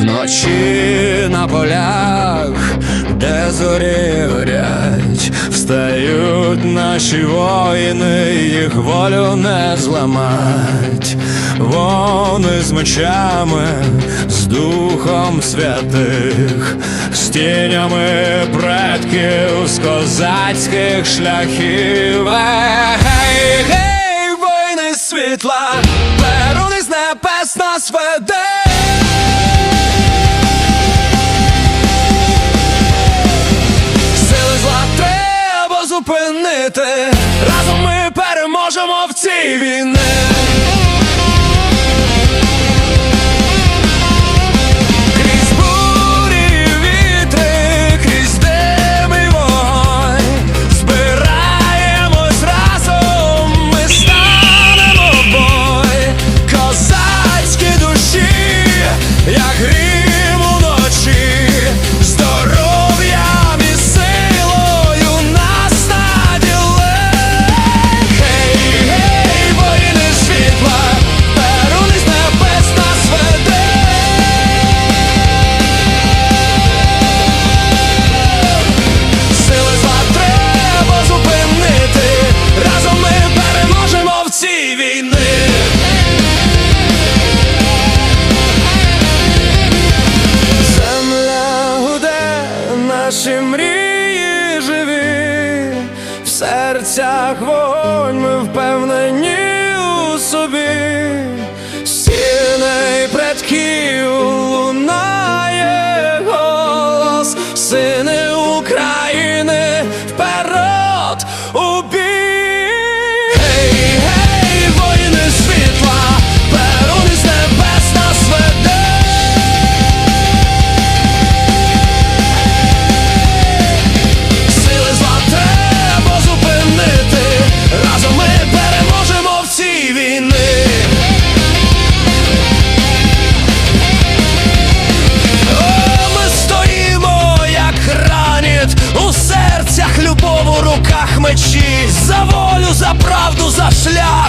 Вночі на полях, де зорі горять, встають наші воїни, їх волю не зламать. Вони з мечами, з духом святих, з тінями предків, з козацьких шляхів. Гей, гей, воїни світла, перуни з небес нас веде. Зупинити. Разом ми переможемо в цій війні. Серцях вогонь, ми впевнені за волю, за правду, за шлях.